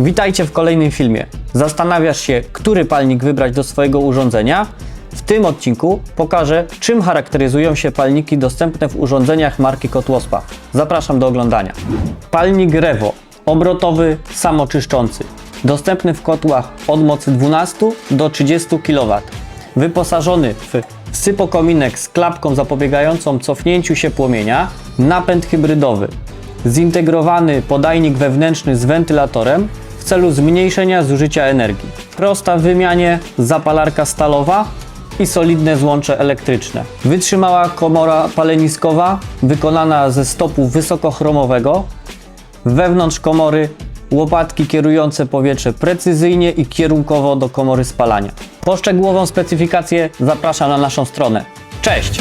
Witajcie w kolejnym filmie. Zastanawiasz się, który palnik wybrać do swojego urządzenia? W tym odcinku pokażę, czym charakteryzują się palniki dostępne w urządzeniach marki Kotłospa. Zapraszam do oglądania. Palnik Revo, obrotowy, samoczyszczący. Dostępny w kotłach od mocy 12 do 30 kW. Wyposażony w sypokominek z klapką zapobiegającą cofnięciu się płomienia, napęd hybrydowy, zintegrowany podajnik wewnętrzny z wentylatorem celu zmniejszenia zużycia energii. Prosta w wymianie zapalarka stalowa i solidne złącze elektryczne. Wytrzymała komora paleniskowa wykonana ze stopu wysokochromowego. Wewnątrz komory łopatki kierujące powietrze precyzyjnie i kierunkowo do komory spalania. Po szczegółową specyfikację zapraszam na naszą stronę. Cześć!